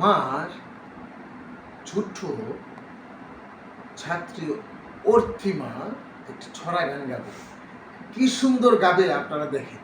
আমার ছোট্ট ছাত্রী অর্থিমা একটি ছড়া গান গাবে। কি সুন্দর গাবে আপনারা দেখেন।